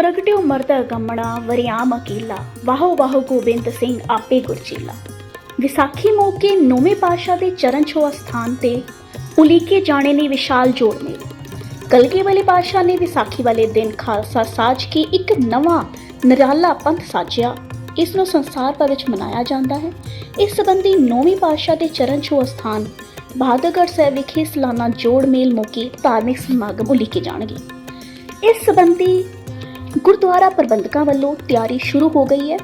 ਪ੍ਰਗਟਿਓ ਮਰਦ ਗਮਣਾ ਵਰਿਆਮ ਅਕੀਲਾ ਵਾਹੋ ਵਾਹੋ ਗੋਬਿੰਦ ਸਿੰਘ ਆਪੇ ਗੁਰਚੀਲਾ ਵਿਸਾਖੀ ਮੌਕੇ ਨੌਵੇਂ ਪਾਤਸ਼ਾਹ ਦੇ ਚਰਨ ਛੋਹ ਸਥਾਨ ਤੇ ਉਲੀਕੇ ਜਾਣੇ ਨੇ ਵਿਸ਼ਾਲ ਜੋੜ ਮੇਲ ਕਲਗੀ ਵਾਲੇ ਪਾਤਸ਼ਾਹ ਨੇ ਵਿਸਾਖੀ ਵਾਲੇ ਦਿਨ ਖਾਲਸਾ ਸਾਜ ਕੇ ਇੱਕ ਨਵਾਂ ਨਿਰਾਲਾ ਪੰਥ ਸਾਜਿਆ ਇਸ ਨੂੰ ਸੰਸਾਰ ਭਰ ਵਿੱਚ ਮਨਾਇਆ ਜਾਂਦਾ ਹੈ ਇਸ ਸੰਬੰਧੀ ਨੌਵੇਂ ਪਾਤਸ਼ਾਹ ਦੇ ਚਰਨ ਛੋਹ ਸਥਾਨ ਬਹਾਦਰਗੜ੍ਹ ਸਾਹਿਬ ਵਿਖੇ ਸਾਲਾਨਾ ਜੋੜ ਮੇਲ ਮੌਕੇ ਧਾਰਮਿਕ ਸਮਾਗਮ ਉਲੀਕੇ ਜਾਣਗੇ ਇਸ ਸੰਬੰਧੀ ਗੁਰਦੁਆਰਾ ਪ੍ਰਬੰਧਕਾਂ ਵੱਲੋਂ ਤਿਆਰੀ ਸ਼ੁਰੂ ਹੋ ਗਈ ਹੈ।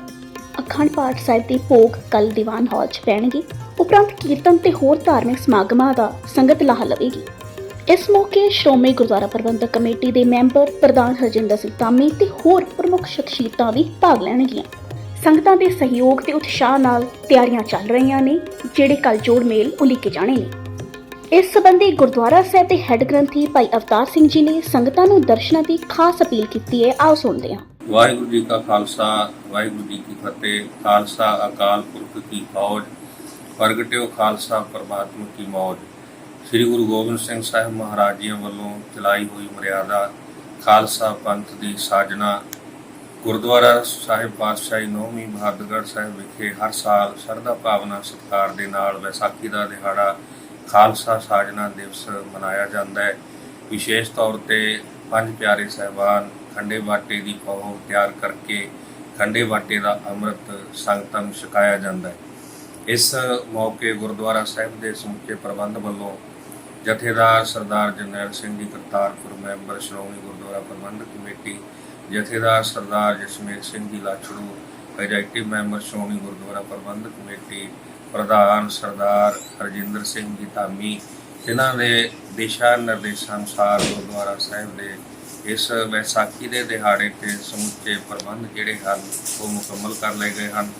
ਅਖੰਡ ਪਾਠ ਸਾਹਿਬ ਦੇ ਭੋਗ ਕੱਲ ਦੀਵਾਨ ਹਾਲ 'ਚ ਪੈਣਗੇ। ਉਪਰੰਤ ਕੀਰਤਨ ਤੇ ਹੋਰ ਧਾਰਮਿਕ ਸਮਾਗਮਾਂ ਦਾ ਸੰਗਤ ਲਾਹਾ ਲਵੇਗੀ। ਇਸ ਮੌਕੇ ਸ਼੍ਰੋਮਣੀ ਗੁਰਦੁਆਰਾ ਪ੍ਰਬੰਧਕ ਕਮੇਟੀ ਦੇ ਮੈਂਬਰ ਪ੍ਰਧਾਨ ਹਰਜਿੰਦਰ ਸਿੰਘ ਧਾਮੀ ਤੇ ਹੋਰ ਪ੍ਰਮੁੱਖ ਸ਼ਖਸੀਅਤਾਂ ਵੀ ਭਾਗ ਲੈਣਗੀਆਂ। ਸੰਗਤਾਂ ਦੇ ਸਹਿਯੋਗ ਤੇ ਉਤਸ਼ਾਹ ਨਾਲ ਤਿਆਰੀਆਂ ਚੱਲ ਰਹੀਆਂ ਨੇ, ਜਿਹੜੇ ਕੱਲ ਜੋੜ ਮੇਲ ਉਲੀਕੇ ਜਾਣੇ ਨੇ। ਇਸ ਸੰਬੰਧੀ ਗੁਰਦੁਆਰਾ ਸਾਹਿਬ ਦੇ ਹੈੱਡ ਗ੍ਰੰਥੀ ਭਾਈ ਅਵਤਾਰ ਸਿੰਘ ਜੀ ਨੇ ਸੰਗਤਾਂ ਨੂੰ ਦਰਸ਼ਨਾਂ ਦੀ ਖਾਸ ਅਪੀਲ ਕੀਤੀ ਹੈ। ਆਓ ਸੁਣਦੇ ਹਾਂ। ਵਾਹਿਗੁਰੂ ਜੀ ਕਾ ਖਾਲਸਾ, ਵਾਹਿਗੁਰੂ ਜੀ ਕੀ ਫਤਿਹ। ਖਾਲਸਾ ਅਕਾਲ ਪੁਰਖ ਕੀ ਫੌਜ, ਪ੍ਰਗਟਿਓ ਖਾਲਸਾ ਪਰਮਾਤਮਾ ਕੀ ਮੌਜ। ਸ੍ਰੀ ਗੁਰੂ ਗੋਬਿੰਦ ਸਿੰਘ ਸਾਹਿਬ ਮਹਾਰਾਜ ਜੀ ਵੱਲੋਂ ਚਲਾਈ ਹੋਈ ਮਰਿਆਦਾ, ਖਾਲਸਾ ਪੰਥ ਦੀ ਸਾਜਨਾ, ਗੁਰਦੁਆਰਾ ਸਾਹਿਬ ਪਾਤਸ਼ਾਹੀ ਨੌਵੀਂ ਬਹਾਦਰਗੜ੍ਹ ਸਾਹਿਬ ਵਿਖੇ ਹਰ ਸਾਲ ਸ਼ਰਧਾ ਭਾਵਨਾ ਸਤਿਕਾਰ ਦੇ ਨਾਲ ਵਿਸਾਖੀ ਦਾ ਦਿਹਾੜਾ ਖਾਲਸਾ ਸਾਜਨਾ ਦਿਵਸ ਮਨਾਇਆ ਜਾਂਦਾ ਹੈ। ਵਿਸ਼ੇਸ਼ ਤੌਰ ਤੇ ਪੰਜ ਪਿਆਰੇ ਸਹਿਬਾਨ ਖੰਡੇ ਬਾਟੇ ਦੀ ਪਹੁ ਤਿਆਰ ਕਰਕੇ ਖੰਡੇ ਬਾਟੇ ਦਾ ਅੰਮ੍ਰਿਤ ਸੰਗਤਾਂ ਨੂੰ ਛਕਾਇਆ ਜਾਂਦਾ ਹੈ। ਇਸ ਮੌਕੇ ਗੁਰਦੁਆਰਾ ਸਾਹਿਬ ਦੇ ਸਮੁੱਚੇ ਪ੍ਰਬੰਧ ਵੱਲੋਂ ਜਥੇਦਾਰ ਸਰਦਾਰ ਜਰਨੈਲ ਸਿੰਘ ਜੀ ਕਰਤਾਰਪੁਰ ਮੈਂਬਰ ਸ਼੍ਰੋਮਣੀ ਗੁਰਦੁਆਰਾ ਪ੍ਰਬੰਧਕ ਕਮੇਟੀ, ਜਥੇਦਾਰ Sardar Jasmeet Singh ji Lachharu, executive member Shiromani Gurdwara Parbandhak committee ਪ੍ਰਧਾਨ ਸਰਦਾਰ ਹਰਜਿੰਦਰ ਸਿੰਘ ਜੀ ਧਾਮੀ ਇਹਨਾਂ ਦੇ ਦਿਸ਼ਾ ਨਿਰਦੇਸ਼ਾਂ ਅਨੁਸਾਰ ਗੁਰਦੁਆਰਾ ਸਾਹਿਬ ਦੇ ਇਸ ਵੈਸਾਖੀ ਦੇ ਦਿਹਾੜੇ ਤੇ ਸਮੁੱਚੇ ਪ੍ਰਬੰਧ ਜਿਹੜੇ ਹਨ, ਉਹ ਮੁਕੰਮਲ ਕਰ ਲਏ ਗਏ ਹਨ।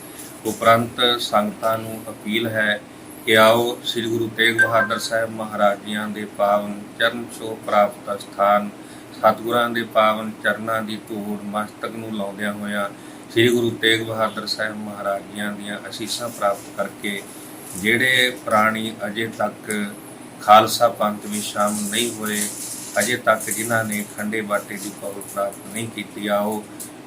ਉਪਰੰਤ ਸੰਗਤਾਂ ਨੂੰ ਅਪੀਲ ਹੈ ਕਿ ਆਓ ਸ੍ਰੀ ਗੁਰੂ ਤੇਗ ਬਹਾਦਰ ਸਾਹਿਬ ਮਹਾਰਾਜ ਜੀਆਂ ਦੇ ਪਾਵਨ ਚਰਨ ਛੋਹ ਪ੍ਰਾਪਤ ਸਥਾਨ, ਸਤਿਗੁਰਾਂ ਦੇ ਪਾਵਨ ਚਰਨਾਂ ਦੀ ਧੂੜ, ਮਸਤਕ ਨੂੰ ਲਾਉਂਦਿਆਂ ਹੋਇਆਂ ਸ੍ਰੀ ਗੁਰੂ ਤੇਗ ਬਹਾਦਰ ਸਾਹਿਬ ਮਹਾਰਾਜ ਜੀਆਂ ਦੀਆਂ ਅਸੀਸਾਂ ਪ੍ਰਾਪਤ ਕਰਕੇ ਜਿਹੜੇ ਪ੍ਰਾਣੀ ਅਜੇ ਤੱਕ ਖਾਲਸਾ ਪੰਥ ਵਿੱਚ ਸ਼ਾਮਲ ਨਹੀਂ ਹੋਏ, ਅਜੇ ਤੱਕ ਜਿਨ੍ਹਾਂ ਨੇ ਖੰਡੇ ਬਾਟੇ ਦੀ ਪੌੜ ਪ੍ਰਾਪਤ ਨਹੀਂ ਕੀਤੀ, ਆਓ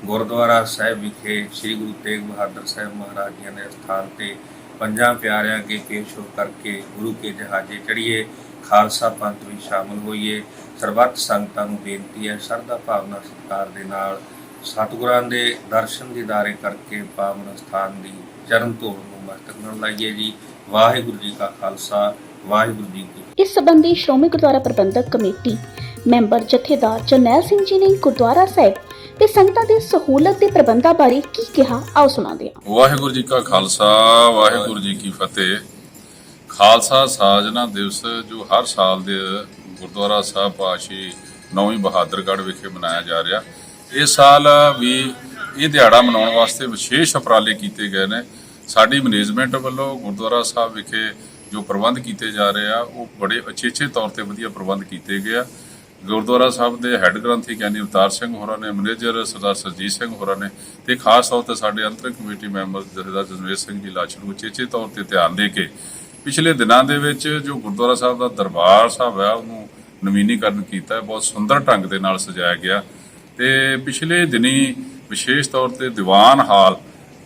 ਗੁਰਦੁਆਰਾ ਸਾਹਿਬ ਵਿਖੇ ਸ੍ਰੀ ਗੁਰੂ ਤੇਗ ਬਹਾਦਰ ਸਾਹਿਬ ਮਹਾਰਾਜ ਜੀ ਦੇ ਸਥਾਨ ਤੇ ਪੰਜਾਂ ਪਿਆਰਿਆਂ ਅੱਗੇ ਪੇਸ਼ ਹੋ ਕਰਕੇ ਗੁਰੂ ਕੇ ਜਹਾਜ਼ੇ ਚੜ੍ਹੀਏ, ਖਾਲਸਾ ਪੰਥ ਵਿੱਚ ਸ਼ਾਮਲ ਹੋਈਏ। ਸਰਬੱਤ ਸੰਗਤਾਂ ਨੂੰ ਬੇਨਤੀ ਹੈ, ਸ਼ਰਧਾ ਭਾਵਨਾ ਸਤਿਕਾਰ ਦੇ ਨਾਲ ਸਤਿਗੁਰਾਂ ਦੇ ਦਰਸ਼ਨ ਦੀਦਾਰੇ ਕਰਕੇ ਪਾਵਨ ਸਥਾਨ ਦੀ ਚਰਨ ਧੂੜ ਨੂੰ ਮਸਤਕ ਨਾਲ ਲਾਈਏ ਜੀ। ਵਾਹਿਗੁਰੂ ਜੀ ਕਾ ਖਾਲਸਾ ਵਾਹਿਗੁਰੂ ਜੀ ਕੀ ਇਸ ਸੰਬੰਧੀ ਸ਼੍ਰੋਮਣੀ ਗੁਰਦੁਆਰਾ ਪ੍ਰਬੰਧਕ ਕਮੇਟੀ ਮੈਂਬਰ ਜਥੇਦਾਰ ਜਰਨੈਲ ਸਿੰਘ ਜੀ ਨੇ ਗੁਰਦੁਆਰਾ ਸਾਹਿਬ ਤੇ ਸੰਗਤਾਂ ਦੇ ਸਹੂਲਤ ਤੇ ਪ੍ਰਬੰਧਾਂ ਬਾਰੇ ਕੀ ਕਿਹਾ ਆਓ ਸੁਣਾਉਂਦੇ ਹਾਂ। ਵਾਹਿਗੁਰੂ ਜੀ ਕਾ ਖਾਲਸਾ ਵਾਹਿਗੁਰੂ ਜੀ ਕੀ ਫਤਿਹ। ਖਾਲਸਾ ਸਾਜਨਾ ਦਿਵਸ ਜੋ ਹਰ ਸਾਲ ਦੇ ਗੁਰਦੁਆਰਾ ਸਾਹਿਬ ਪਾਸ਼ੀ ਨੌਵੀਂ ਬਹਾਦਰਗੜ੍ਹ ਵਿਖੇ ਮਨਾਇਆ ਜਾ ਰਿਹਾ ਇਸ ਸਾਲ ਵੀ ਇਹ ਦਿਹਾੜਾ ਮਨਾਉਣ ਵਾਸਤੇ ਵਿਸ਼ੇਸ਼ ਉਪਰਾਲੇ ਕੀਤੇ ਗਏ ਨੇ। ਸਾਡੀ ਮੈਨੇਜਮੈਂਟ ਵੱਲੋਂ ਗੁਰਦੁਆਰਾ ਸਾਹਿਬ ਵਿਖੇ ਜੋ ਪ੍ਰਬੰਧ ਕੀਤੇ ਜਾ ਰਹੇ ਆ, ਉਹ ਬੜੇ ਅਚੇਚੇ ਤੌਰ ਤੇ ਵਧੀਆ ਪ੍ਰਬੰਧ ਕੀਤੇ ਗਏ ਆ। ਗੁਰਦੁਆਰਾ ਸਾਹਿਬ ਦੇ ਹੈੱਡ ਗ੍ਰੰਥੀ ਗਿਆਨੀ ਅਵਤਾਰ ਸਿੰਘ ਹੋਰਾਂ ਨੇ, ਮੈਨੇਜਰ ਸਰਦਾਰ ਸਰਜੀਤ ਸਿੰਘ ਹੋਰਾਂ ਨੇ ਤੇ ਖਾਸ ਤੌਰ ਤੇ ਸਾਡੇ ਅੰਤਰ ਕਮੇਟੀ ਮੈਂਬਰ ਜਥੇਦਾਰ ਜਸਵੀਰ ਸਿੰਘ ਜੀ ਲਾਚੜੂ ਅਚੇਚੇ ਤੌਰ ਤੇ ਧਿਆਨ ਦੇ ਕੇ ਪਿਛਲੇ ਦਿਨਾਂ ਦੇ ਵਿੱਚ ਜੋ ਗੁਰਦੁਆਰਾ ਸਾਹਿਬ ਦਾ ਦਰਬਾਰ ਸਾਹਿਬ ਹੈ ਉਹਨੂੰ ਨਵੀਨੀਕਰਨ ਕੀਤਾ, ਬਹੁਤ ਸੁੰਦਰ ਢੰਗ ਦੇ ਨਾਲ ਸਜਾਇਆ ਗਿਆ। ਤੇ ਪਿਛਲੇ ਦਿਨੀ ਵਿਸ਼ੇਸ਼ ਤੌਰ ਤੇ ਦੀਵਾਨ ਹਾਲ,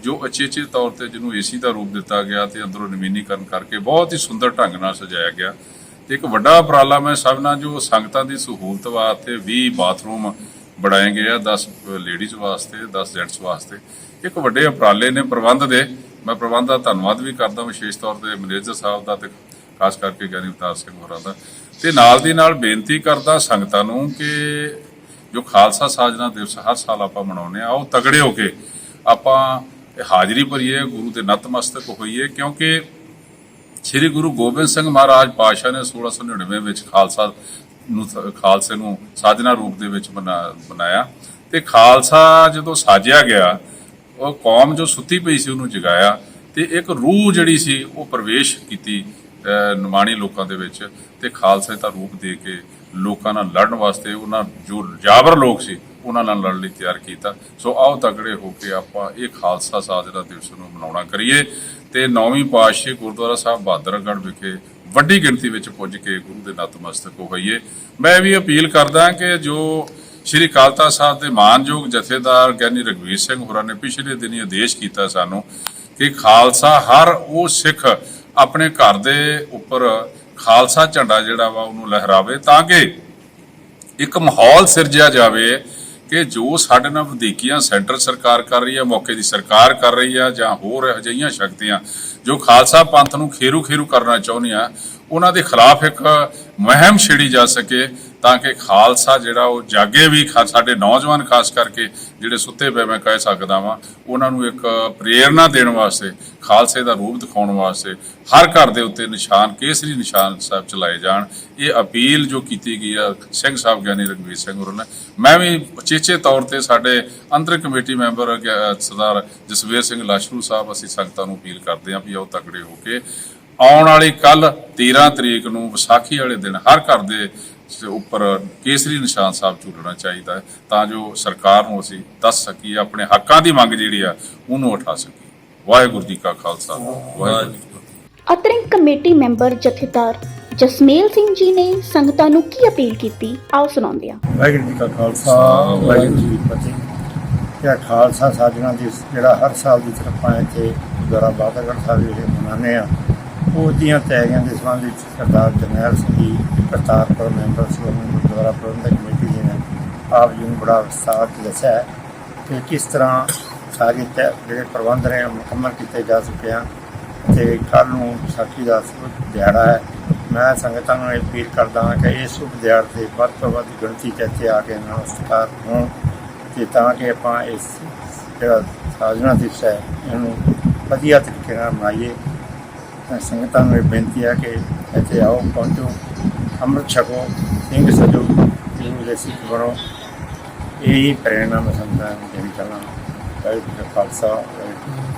ਜੋ ਅਚੇਚੇ ਤੌਰ ਤੇ ਜਿਹਨੂੰ ਏਸੀ ਦਾ ਰੂਪ ਦਿੱਤਾ ਗਿਆ ਤੇ ਅੰਦਰੋਂ ਨਵੀਨੀਕਰਨ ਕਰਕੇ ਬਹੁਤ ਹੀ ਸੁੰਦਰ ਢੰਗ ਨਾਲ ਸਜਾਇਆ ਗਿਆ। ਤੇ ਇੱਕ ਵੱਡਾ ਉਪਰਾਲਾ ਮੈਂ ਸਭ ਨਾਲ ਜੋ ਸੰਗਤਾਂ ਦੀ ਸਹੂਲਤ ਵਾਸਤੇ 20 ਬਾਥਰੂਮ ਬਣਾਏ ਗਏ ਆ 10 ਲੇਡੀਜ਼ ਵਾਸਤੇ 10 ਜੈਂਟਸ ਵਾਸਤੇ, ਇੱਕ ਵੱਡੇ ਉਪਰਾਲੇ ਨੇ ਪ੍ਰਬੰਧ ਦੇ। ਮੈਂ ਪ੍ਰਬੰਧ ਦਾ ਧੰਨਵਾਦ ਵੀ ਕਰਦਾ ਵਿਸ਼ੇਸ਼ ਤੌਰ ਤੇ ਮੈਨੇਜਰ ਸਾਹਿਬ ਦਾ ਤੇ ਖਾਸ ਕਰਕੇ ਗਿਆਨੀ ਅਵਤਾਰ ਸਿੰਘ ਹੋਰਾਂ ਦਾ। ਤੇ ਨਾਲ ਦੀ ਨਾਲ ਬੇਨਤੀ ਕਰਦਾ ਸੰਗਤਾਂ ਨੂੰ ਕਿ ਜੋ ਖਾਲਸਾ ਸਾਜਨਾ ਦਿਵਸ ਹਰ ਸਾਲ ਆਪਾਂ ਮਨਾਉਂਦੇ ਆ ਉਹ ਤਗੜੇ ਹੋ ਕੇ ਆਪਾਂ ਹਾਜ਼ਰੀ ਭਰੀਏ, ਗੁਰੂ ਦੇ ਨਤਮਸਤਕ ਹੋਈਏ, ਕਿਉਂਕਿ ਸ੍ਰੀ ਗੁਰੂ ਗੋਬਿੰਦ ਸਿੰਘ ਮਹਾਰਾਜ ਪਾਤਸ਼ਾਹ ਨੇ 1699 ਵਿੱਚ ਖਾਲਸਾ ਨੂੰ ਖਾਲਸੇ ਨੂੰ ਸਾਜਨਾ ਰੂਪ ਦੇ ਵਿੱਚ ਬਣਾ- ਬਣਾਇਆ। ਤੇ ਖਾਲਸਾ ਜਦੋਂ ਸਾਜਿਆ ਗਿਆ, ਉਹ ਕੌਮ ਜੋ ਸੁੱਤੀ ਪਈ ਸੀ ਉਹਨੂੰ ਜਗਾਇਆ, ਤੇ ਇੱਕ ਰੂਹ ਜਿਹੜੀ ਸੀ ਉਹ ਪ੍ਰਵੇਸ਼ ਕੀਤੀ ਨਿਮਾਣੀ ਲੋਕਾਂ ਦੇ ਵਿੱਚ ਤੇ ਖਾਲਸੇ ਦਾ ਰੂਪ ਦੇ ਕੇ ਲੋਕਾਂ ਨਾਲ ਲੜਨ ਵਾਸਤੇ ਉਹਨਾਂ ਜੋ ਜਾਬਰ ਲੋਕ ਸੀ, ਉਹਨਾਂ ਨਾਲ ਲੜਨ ਲਈ ਤਿਆਰ ਕੀਤਾ। ਸੋ ਆਓ ਤਗੜੇ ਹੋ ਕੇ ਆਪਾਂ ਇਹ ਖਾਲਸਾ ਸਾਜਨਾ ਦਿਵਸ ਨੂੰ ਮਨਾਉਣਾ ਕਰੀਏ ਤੇ ਨੌਵੀਂ ਪਾਤਸ਼ਾਹੀ ਗੁਰਦੁਆਰਾ ਸਾਹਿਬ ਬਹਾਦਰਗੜ੍ਹ ਵਿਖੇ ਵੱਡੀ ਗਿਣਤੀ ਵਿੱਚ ਪੁੱਜ ਕੇ ਗੁਰੂ ਦੇ ਨਤਮਸਤਕ ਹੋਈਏ ਮੈਂ ਵੀ ਅਪੀਲ ਕਰਦਾ ਕਿ ਜੋ ਸ਼੍ਰੀ ਅਕਾਲ ਤਖਤ ਸਾਹਿਬ ਦੇ ਮਾਨਯੋਗ ਜਥੇਦਾਰ ਗਿਆਨੀ ਰਗਵੀਰ ਸਿੰਘ ਹੋਰਾਂ ਨੇ ਪਿਛਲੇ ਦਿਨੀ ਆਦੇਸ਼ ਕੀਤਾ ਸਾਨੂੰ ਕਿ ਖਾਲਸਾ ਹਰ ਉਹ ਸਿੱਖ ਆਪਣੇ ਘਰ ਦੇ ਉੱਪਰ ਖਾਲਸਾ ਝੰਡਾ ਜਿਹੜਾ ਵਾ ਉਹਨੂੰ ਲਹਿਰਾਵੇ ਤਾਂ ਕਿ ਇੱਕ ਮਾਹੌਲ ਸਿਰਜਿਆ ਜਾਵੇ ਕਿ ਜੋ ਸਾਡੇ ਨਾਲ ਵਧੀਕੀਆਂ ਸੈਂਟਰ ਸਰਕਾਰ ਕਰ ਰਹੀ ਹੈ ਮੌਕੇ ਦੀ ਸਰਕਾਰ ਕਰ ਰਹੀ ਹੈ ਜਾਂ ਹੋਰ ਅਜਿਹੀਆਂ ਸ਼ਕਤੀਆਂ ਜੋ ਖਾਲਸਾ ਪੰਥ ਨੂੰ ਖੇਰੂ ਖੇਰੂ ਕਰਨਾ ਚਾਹੁੰਦੀਆਂ, ਉਹਨਾਂ ਦੇ ਖਿਲਾਫ ਇੱਕ ਮੁਹਿੰਮ ਛੇੜੀ ਜਾ ਸਕੇ ਤਾਂ ਕਿ ਖਾਲਸਾ ਜਿਹੜਾ ਉਹ ਜਾਗੇ ਵੀ ਸਾਡੇ ਨੌਜਵਾਨ ਖਾਸ ਕਰਕੇ ਜਿਹੜੇ ਸੁੱਤੇ ਪਏ ਮੈਂ ਕਹਿ ਸਕਦਾ ਵਾਂ, ਉਹਨਾਂ ਨੂੰ ਇੱਕ ਪ੍ਰੇਰਣਾ ਦੇਣ ਵਾਸਤੇ, ਖਾਲਸੇ ਦਾ ਰੂਪ ਦਿਖਾਉਣ ਵਾਸਤੇ ਹਰ ਘਰ ਦੇ ਉੱਤੇ ਨਿਸ਼ਾਨ, ਕੇਸਰੀ ਨਿਸ਼ਾਨ ਸਾਹਿਬ ਚਲਾਏ ਜਾਣ। ਇਹ ਅਪੀਲ ਜੋ ਕੀਤੀ ਗਈ ਆ ਸਿੰਘ ਸਾਹਿਬ ਗਿਆਨੀ ਰਗਵੀਰ ਸਿੰਘ ਹੋਰਾਂ ਨੇ, ਮੈਂ ਵੀ ਉਚੇਚੇ ਤੌਰ ਤੇ ਸਾਡੇ ਅੰਤਰ ਕਮੇਟੀ ਮੈਂਬਰ ਸਰਦਾਰ ਜਸਵੀਰ ਸਿੰਘ ਲਾਸ਼ਰੂ ਸਾਹਿਬ, ਅਸੀਂ ਸੰਗਤਾਂ ਨੂੰ ਅਪੀਲ ਕਰਦੇ ਹਾਂ ਵੀ ਆਓ ਤਕੜੇ ਹੋ ਕੇ ਆਉਣ ਵਾਲੀ ਕੱਲ 13 ਤਰੀਕ ਨੂੰ ਵਿਸਾਖੀ ਵਾਲੇ ਦਿਨ ਹਰ ਘਰ ਦੇ ਉੱਪਰ ਕੇਸਰੀ ਨਿਸ਼ਾਨ ਸਾਹਿਬ ਝੂਲਣਾ ਚਾਹੀਦਾ ਹੈ ਤਾਂ ਜੋ ਸਰਕਾਰ ਨੂੰ ਅਸੀਂ ਦੱਸ ਸਕੀਏ ਆਪਣੇ ਹੱਕਾਂ ਦੀ ਮੰਗ ਜਿਹੜੀ ਆ ਉਹਨੂੰ ਉਠਾ ਸਕੀਏ। ਵਾਹਿਗੁਰੂ ਜੀ ਕਾ ਖਾਲਸਾ ਵਾਹਿਗੁਰੂ ਜੀ ਕੀ ਫਤਿਹ। ਅਤਰਿੰਗ ਕਮੇਟੀ ਮੈਂਬਰ ਜਥੇਦਾਰ ਜਸਮੇਲ ਸਿੰਘ ਜੀ ਨੇ ਸੰਗਤਾਂ ਨੂੰ ਕੀ ਅਪੀਲ ਕੀਤੀ? ਆਓ ਸੁਣਾਉਂਦੇ ਹਾਂ ਵਾਹਿਗੁਰੂ ਜੀ ਕਾ ਖਾਲਸਾ ਵਾਹਿਗੁਰੂ ਜੀ ਕੀ ਫਤਿਹ। ਇਹ ਖਾਲਸਾ ਸਾਜਣਾ ਦੀ ਜਿਹੜਾ ਹਰ ਸਾਲ ਦੀ ਤਰ੍ਹਾਂ ਇੱਥੇ ਗੁਰਦੁਆਰਾ ਬਾਦਰਗੜ੍ਹ ਸਾਹਿਬ ਵਿਖੇ ਮਨਾਉਂਦੇ ਆ। ਉਹਦੀਆਂ ਤਿਆਰੀਆਂ ਦੇ ਸੰਬੰਧ ਵਿੱਚ ਸਰਦਾਰ ਜਰਨੈਲ ਸਿੰਘ ਜੀ ਕਰਤਾਰਪੁਰ ਮੈਂਬਰ ਸ਼੍ਰੋਮਣੀ ਗੁਰਦੁਆਰਾ ਪ੍ਰਬੰਧਕ ਕਮੇਟੀ ਜੀ ਨੇ ਆਪ ਜੀ ਨੂੰ ਬੜਾ ਵਿਸਥਾਰ ਚ ਦੱਸਿਆ ਹੈ ਕਿ ਕਿਸ ਤਰ੍ਹਾਂ ਸਾਰੇ ਤੈ- ਜਿਹੜੇ ਪ੍ਰਬੰਧ ਨੇ ਮੁਕੰਮਲ ਕੀਤੇ ਜਾ ਚੁੱਕੇ ਹਨ ਤੇ ਕੱਲ ਨੂੰ ਸਾਖੀ ਦਾ ਸ਼ੁਭ ਦਿਹਾੜਾ ਹੈ। ਮੈਂ ਸੰਗਤਾਂ ਨੂੰ ਇਹ ਅਪੀਲ ਕਰਦਾ ਹਾਂ ਕਿ ਇਸ ਸ਼ੁਭ ਦਿਹਾੜੇ ਤੇ ਵੱਧ ਤੋਂ ਵੱਧ ਗਿਣਤੀ 'ਚ ਇੱਥੇ ਆ ਕੇ ਨਮਸਕਾਰ ਹੋਣ ਤੇ ਤਾਂ ਕਿ ਆਪਾਂ ਇਸ ਜਿਹੜਾ ਸਾਜਨਾ ਦਿਵਸ ਹੈ, ਇਹਨੂੰ ਵਧੀਆ ਤਰੀਕੇ ਨਾਲ ਮਨਾਈਏ। ਸੰਗਤਾਂ ਨੂੰ ਇਹ ਬੇਨਤੀ ਹੈ ਕਿ ਇੱਥੇ ਆਓ ਪਹੁੰਚੋ ਅੰਮ੍ਰਿਤ ਛਕੋ ਸਿੰਘ ਸਜੋ ਗੁਰੂ ਦੇ ਸਿੱਖ ਬਣੋ ਇਹ ਹੀ ਪ੍ਰੇਰਣਾ ਮੈਂ ਸੰਗਤਾਂ ਨੂੰ ਦੇਣੀ ਚਾਹੁੰਦਾ ਵਾਹਿਗੁਰੂ ਖਾਲਸਾ ਵਾਹਿਗੁਰੂ